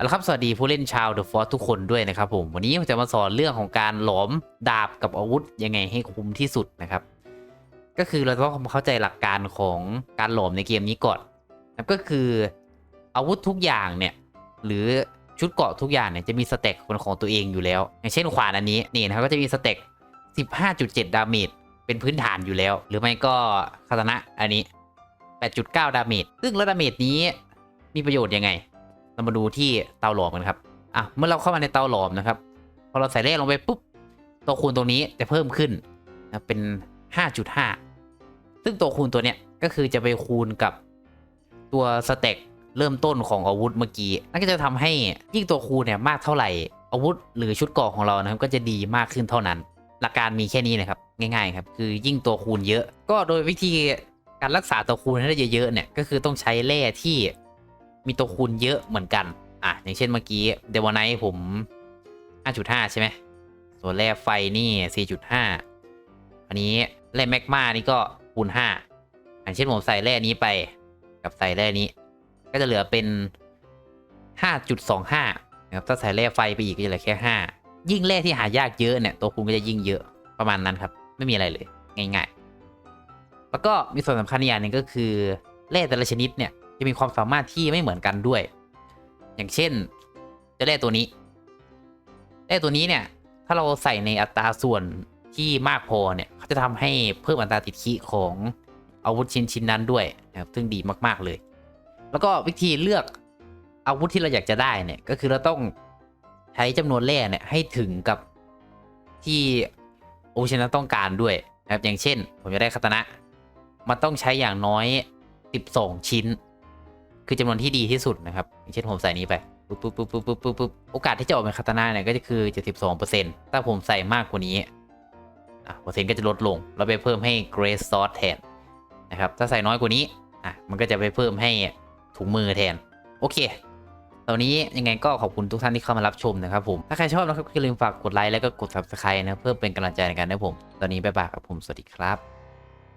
เอาละครับ สวัสดีผู้เล่นชาว The Force ทุกคนด้วยนะครับผม วันนี้จะมาสอนเรื่องของการหลอมดาบกับอาวุธยังไงให้คุ้มที่สุดนะครับ ก็คือเราต้องเข้าใจหลักการของการหลอมในเกมนี้ก่อนนะก็คืออาวุธทุกอย่างเนี่ยหรือชุดเกราะทุกอย่างเนี่ยจะมีสเต็กเป็นของตัวเองอยู่แล้ว อย่างเช่นขวานอันนี้นี่นะครับก็จะมีสเต็ก15.7 ดาเมจเป็นพื้นฐานอยู่แล้ว หรือไม่ก็คาตานะอันนี้ 8.9 ดาเมจซึ่งแล้วดาเมจนี้มีประโยชน์ยังไง เรามาดูที่เตาหลอมกันครับอะเมื่อเราเข้ามาในเตาหลอมนะครับพอเราใส่เลขลงไปปุ๊บตัวคูณตรงนี้จะเพิ่มขึ้นนะเป็น 5.5 ซึ่งตัวคูณตัวเนี้ยก็คือจะไปคูณกับตัวสเต็กเริ่มต้นของอาวุธเมื่อกี้นั่นก็จะทำให้ยิ่งตัวคูณเนี่ยมากเท่าไหร่ อาวุธหรือชุดเกราะของเรานะครับก็จะดีมากขึ้นเท่านั้น หลักการมีแค่นี้นะครับง่ายๆครับคือยิ่งตัวคูณเยอะ ก็โดยวิธีการรักษาตัวคูณให้ได้เยอะๆเนี่ยก็คือต้องใช้แร่ที่ มีตัวคูณเยอะเหมือนกัน อะ อย่างเช่นเมื่อกี้เดว n ไนผม 5.5 ใช่ไหม ส่วนแร่ไฟนี่ 4.5 อันนี้แร่แมกมานี่ก็คูณ 5 อย่างเช่นผมใส่แร่นี้ไป กับใส่แร่นี้ ก็จะเหลือเป็น 5.25 นะครับ ถ้าใส่แร่ไฟไปอีกก็จะเหลือแค่ 5 ยิ่งแร่ที่หายากเยอะเนี่ย ตัวคูณก็จะยิ่งเยอะประมาณนั้นครับ ไม่มีอะไรเลย ง่ายๆ แล้วก็มีส่วนสำคัญอย่างหนึ่งก็คือแร่แต่ละชนิดเนี่ย จะมีความสามารถที่ไม่เหมือนกันด้วย อย่างเช่นจะแร่ตัวนี้แร่ตัวนี้เนี่ย ถ้าเราใส่ในอัตราส่วนที่มากพอเนี่ยเขาจะทำให้เพิ่มอัตราติดขีของอาวุธชิ้นชิ้นนั้นด้วยนะครับซึ่งดีมาก ๆเลย แล้วก็วิธีเลือกอาวุธที่เราอยากจะได้เนี่ยก็คือเราต้องใช้จำนวนแร่เนี่ยให้ถึงกับที่โอชนะต้องการด้วยนะครับอย่างเช่น ผมจะได้คาตนะ มันต้องใช้อย่างน้อย 12 ชิ้น คือจำนวนที่ดีที่สุดนะครับเช่นผมใส่นี้ไปปุ๊บปุ๊บปุ๊บปุ๊บปุ๊บปุ๊บปุ๊บโอกาสที่จะออกเป็นคาตานาเนี่ยก็จะคือ72%ถ้าผมใส่มากกว่านี้อะเปอร์เซ็นต์ก็จะลดลงแล้วไปเพิ่มให้ Grace Sword แทนนะครับถ้าใส่น้อยกว่านี้อะมันก็จะไปเพิ่มให้ถุงมือแทน โอเคตอนนี้ยังไงก็ขอบคุณทุกท่านที่เข้ามารับชมนะครับผม ถ้าใครชอบนะครับก็อย่าลืมฝากกดไลค์แล้วก็กด subscribe นะเพื่อเป็นกำลังใจในการให้ผม ตอนนี้บ๊ายบายครับผมสวัสดีครับ